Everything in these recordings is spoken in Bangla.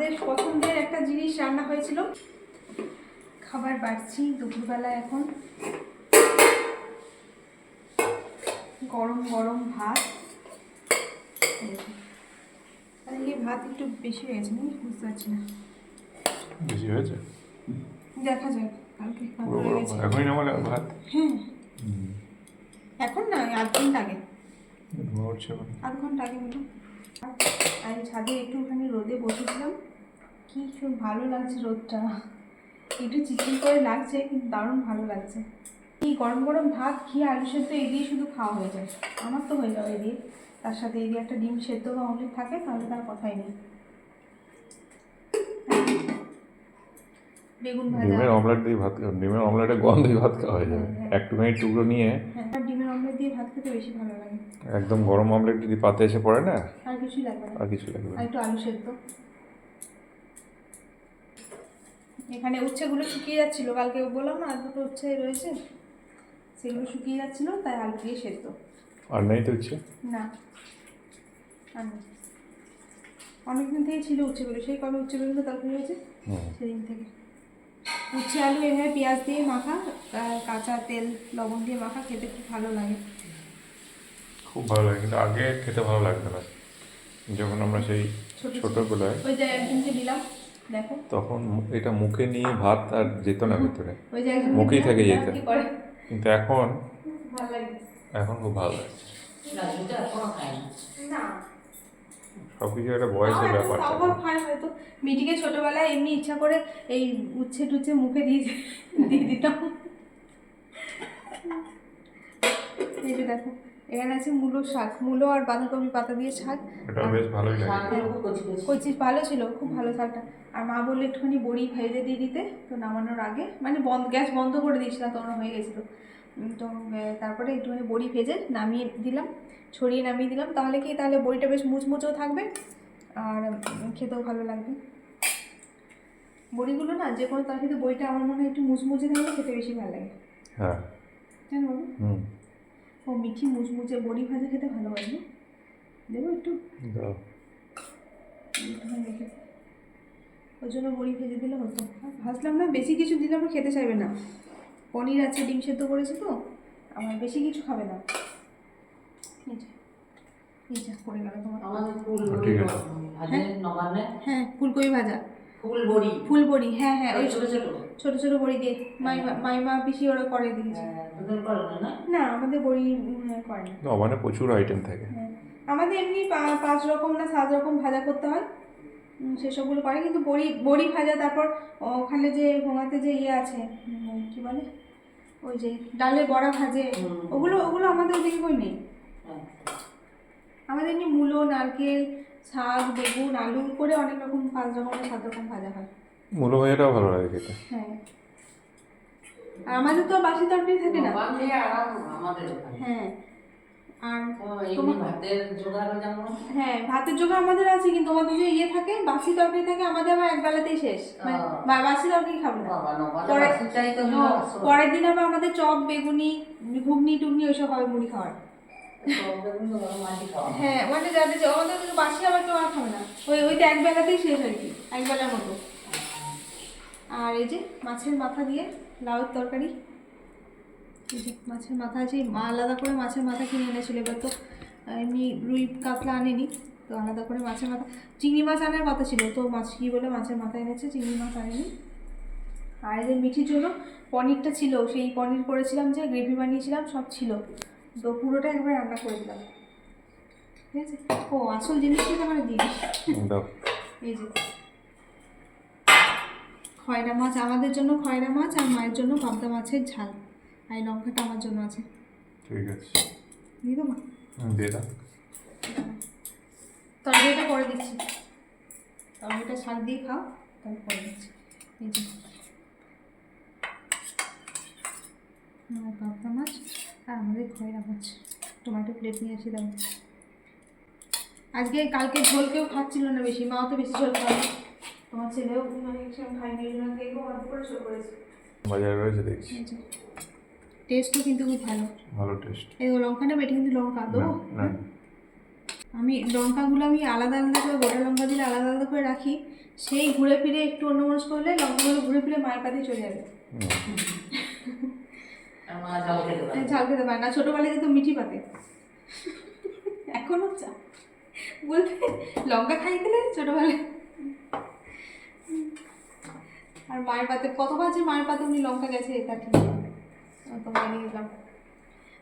আমাদের পছন্দের একটা জিনিস রান্না হয়েছিল। খাবার বাড়ছি দুপুরবেলা এখন। গরম গরম ভাত। আজকে ভাত একটু বেশি হয়েছে না বুঝতে পারছি না। বেশি হয়েছে? দেখা যাক কালকে হয়ে বড় গেছে। এখনই নামালে ভাত? হ্যাঁ। এখন না আধ ঘণ্টা আগে। আধ ঘণ্টা আগে আর ছাদে একটুখানি রোদে বসেছিলাম। কি খুব ভালো লাগছে রোদটা। একটু চিচির করে লাগছে কিন্তু দারুণ ভালো লাগছে। এই গরম গরম ভাত খেয়ে আলু সেদ্ধ এই দিয়ে শুধু খাওয়া হয়ে যায়। আমার তো হয়ে যাবে এই দিয়ে। তার সাথে এই দিয়ে একটা ডিম সেদ্ধ বা অমলেট থাকে তাহলে তার কথাই নেই। বেগুন ভাজা। ডিমের অমলেট দিয়ে ভাত ডিমের অমলেটে গন্ধই ভাত খাওয়া হয়ে যাবে। হ্যাঁ। একটুখানি টুকরো নিয়ে হ্যাঁ ডিমের অমলেট দিয়ে ভাত খেতে বেশি ভালো লাগে। একদম গরম অমলেট যদি পাতে এসে পড়ে না আর কিছুই লাগবে আর কিছু লাগবে আর। একটু আলু সেদ্ধ। এখানে উচ্ছেগুলো শুকিয়ে যাচ্ছিল। কালকে বললাম না আর দুটো উচ্ছে রয়েছে সেগুলো শুকিয়ে যাচ্ছিল তাই আলু দিয়ে সেদ্ধ। আর নেই তো ইচ্ছে না আর নেই। অনেকদিন থেকে ছিল উচ্ছেগুলো সেই কবে উচ্ছেগুলো তরকারি হয়েছে? সেদিন থেকে। উচ্ছে আলু এভাবে পেঁয়াজ দিয়ে মাখা কাঁচা তেল লবণ দিয়ে মাখা খেতে খুব ভালো লাগে। খুব ভালো লাগে কিন্তু আগে খেতে ভালো লাগতো না। যখন আমরা সেই ছোট ছোটবেলায় ওই যে একজনকে দিলাম তখন এটা মুখে নিয়ে ভাত আর যেত না ভেতরে। মুখেই থেকে যেত। কিন্তু এখন এখন খুব ভালো লাগছে না দুটো এখনও খাই না। না সব কিছু একটা বয়সের ব্যাপার তাও খায় হয়তো মিটিকে ছোটবেলায় এমনি ইচ্ছা করে এই উচ্ছে টুচ্ছে মুখে দিয়ে দিয়ে দিতাম। এই যে দেখো। এখানে আছে মূলো শাক মূলো আর বাঁধাকপি পাতা দিয়ে শাক। এটা বেশ ভালোই লাগে। কচি কচি। কচি ভালো ছিল খুব ভালো শাকটা। আর মা বললে একটুখানি বড়ি ভেজে দিয়ে দিতে তো নামানোর আগে মানে বন্ধ গ্যাস বন্ধ করে দিয়েছিলাম তখন হয়ে গেছিল। তো তারপরে একটুখানি বড়ি ভেজে নামিয়ে দিলাম ছড়িয়ে নামিয়ে দিলাম তাহলে কি তাহলে বড়িটা বেশ মুচমুচেও থাকবে আর খেতেও ভালো লাগবে। বড়িগুলো না যে কোনো তরকারিতে বড়িটা আমার মনে হয় একটু মুচমুচে থাকলে খেতে বেশি ভালো লাগে। হ্যাঁ। জানো বলো? হুম। ও মিঠি মুচমুচে বড়ি ভাজা খেতে ভালোবাসি। দেবো একটু। ওই জন্য বড়ি ভেজে দিলে হতো। ভাজলাম না বেশি কিছু দিলে আমার খেতে চাইবে না। পনির আছে ডিম সেদ্ধ করেছি তো আমার বেশি কিছু খাবে না। পড়ে গেল তোমার। নবান্নে হ্যাঁ ফুলকপি ভাজা। ফুল বড়ি ফুল বড়ি হ্যাঁ হ্যাঁ ওই ছোট ছোট। ছোটো ছোটো বড়ি দিয়ে মাইমা মাইমা পিসি ওরা করে দিয়েছে। হ্যাঁ, না না? না আমাদের বড়ি করে না। নবানে প্রচুর আইটেম থাকে। হ্যাঁ। আমাদের এমনি পাঁচ রকম না সাত রকম ভাজা করতে হয়। সেসবগুলো করে কিন্তু বড়ি বড়ি ভাজা তারপর ওখানে যে ভোঙাতে যে ইয়ে আছে কি বলে? ওই যে ডালে বড়া ভাজে ওগুলো ওগুলো আমাদের ওদিকে কই নেই? হ্যাঁ। আমাদের এমনি মূলো নারকেল শাক বেগুন আলু করে অনেক রকম পাঁচ রকম সাত রকম ভাজা হয়। মূলো ভাজাটাও ভালো লাগে খেতে। হ্যাঁ। আর আমাদের তো বাসি তরকারি থাকে না। নবান্নে আরাম আমাদের হ্যাঁ। আর ভাতের হ্যাঁ ভাতের জোগাড় আমাদের আছে কিন্তু আমাদের যে ইয়ে থাকে বাসি তরকারি থাকে আমাদের আবার এক বেলাতেই শেষ। মানে বা- বাসি তরকারি খাবে না। আসল। পরের দিন আবার আমাদের চপ বেগুনি ঘুগনি টুগনি ওইসব হবে মুড়ি খাওয়ার। হ্যাঁ। মানে যাদের আমাদের কিন্তু বাসি আবার কেউ আর খাবে না। ওই ওইটা এক বেলাতেই শেষ আর কি এক বেলার মতো। আর এই যে মাছের মাথা দিয়ে লাউয়ের তরকারি। মাছের মাথা আছে আলাদা করে মাছের মাথা কিনে এনেছিল, এবার তো এমনি রুই কাতলা আনেনি, তো আলাদা করে মাছের মাথা। চিংড়ি মাছ আনার কথা ছিল, তো মাছ কি বলে মাছের মাথা এনেছে, চিংড়ি মাছ আনেনি। আর যে মিঠির জন্য পনিরটা ছিল, সেই পনির করেছিলাম যে, গ্রেভি বানিয়েছিলাম, সব ছিল। তো পুরোটা একবার রান্না করে দিলাম। ঠিক আছে? ও আসল জিনিসটা আমার দিস। এই যে। খয়রা মাছ আমাদের জন্য খয়রা মাছ আর মায়ের জন্য পাবদা মাছের ঝাল। আর এই লঙ্কাটা আমার জন্য আছে। ঠিক আছে। দিয়ে দেবো? দিয়ে দাও। তরকারিটা করে দিচ্ছি। তরকারিটা শাক দিয়ে খাও তাহলে করে দিচ্ছি। এই যে। পাবদা মাছ। আর আমাদের খয়রা মাছ টমেটো প্লেট নিয়ে আসি দাও আজকে কালকে ঝোল কেউ খাচ্ছিল না বেশি মাও তো বেশি ঝোল খায়। তোমার ছেলেও মানে খায়নি এই জন্য কেকও অল্প করে ঝোল করেছে। বাজারে রয়েছে দেখছি। টেস্টও কিন্তু খুব ভালো। ভালো টেস্ট এই লঙ্কাটা বেটে কিন্তু লঙ্কা দেবো? আমি লঙ্কাগুলো আমি আলাদা আলাদা করে গোটা লঙ্কা দিলে আলাদা আলাদা করে রাখি। সেই ঘুরে ফিরে একটু অন্য মানুষ করলে লঙ্কাগুলো ঘুরে ফিরে মায়ের পাতে চলে যাবে। ঝাল খেতে পারে না। ছোটোবেলায় যেত মিঠি পাতে। এখনও চা। বলতে লঙ্কা খাইতে না ছোটোবেলায়। আর মায়ের পাতে কতবার যে মায়ের পাতে উনি লঙ্কা গেছে এটা ঠিক। তোমায় নিয়ে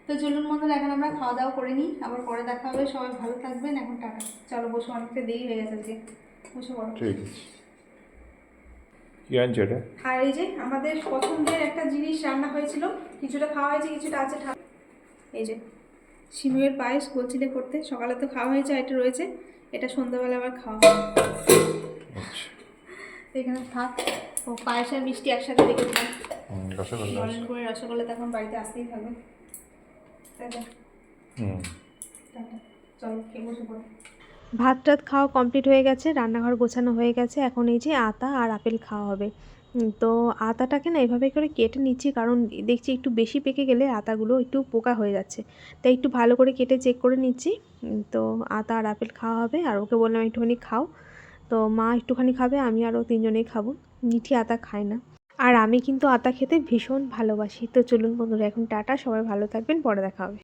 তো চলুন বন্ধুরা এখন আমরা খাওয়া দাওয়া করে নিই। আবার পরে দেখা হবে। সবাই ভালো থাকবেন। এখন টাটা। চলো বসে অনেকটা দেরি হয়ে গেছে আজকে। বসে পড়ো। ঠিক আছে। কি আনছে এটা? আর এই যে আমাদের পছন্দের একটা জিনিস রান্না হয়েছিল কিছুটা খাওয়া হয়েছে কিছুটা আছে এই যে সিমুয়ের পায়েস বলছিলে করতে। সকালে তো খাওয়া হয়েছে এটা রয়েছে। এটা সন্ধ্যাবেলা আবার খাওয়া হবে। আচ্ছা। এখানে থাক। ও পায়েস আর মিষ্টি একসাথে রেখে দিলাম রসগোল্লা করে রসগোল্লা তো এখন বাড়িতে আসতেই থাকবে হুম। চলো কে বসে পড়ো। ভাত টাত খাওয়া কমপ্লিট হয়ে গেছে, রান্নাঘর গোছানো হয়ে গেছে। এখন এই যে আতা আর আপেল খাওয়া হবে। তো আতাটাকে না এভাবে করে কেটে নিচ্ছি, কারণ দেখছি একটু বেশি পেকে গেলে আতাগুলো একটু পোকা হয়ে যাচ্ছে। তাই একটু ভালো করে কেটে চেক করে নিচ্ছি। তো আতা আর আপেল খাওয়া হবে, আর ওকে বললাম একটুখানি খাও। তো মা একটুখানি খাবে, আমি আরও তিনজনেই খাব। মিঠি আতা খায় না। আর আমি কিন্তু আতা খেতে ভীষণ ভালোবাসি। তো চলুন বন্ধুরা, এখন টাটা, সবাই ভালো থাকবেন, পরে দেখা হবে।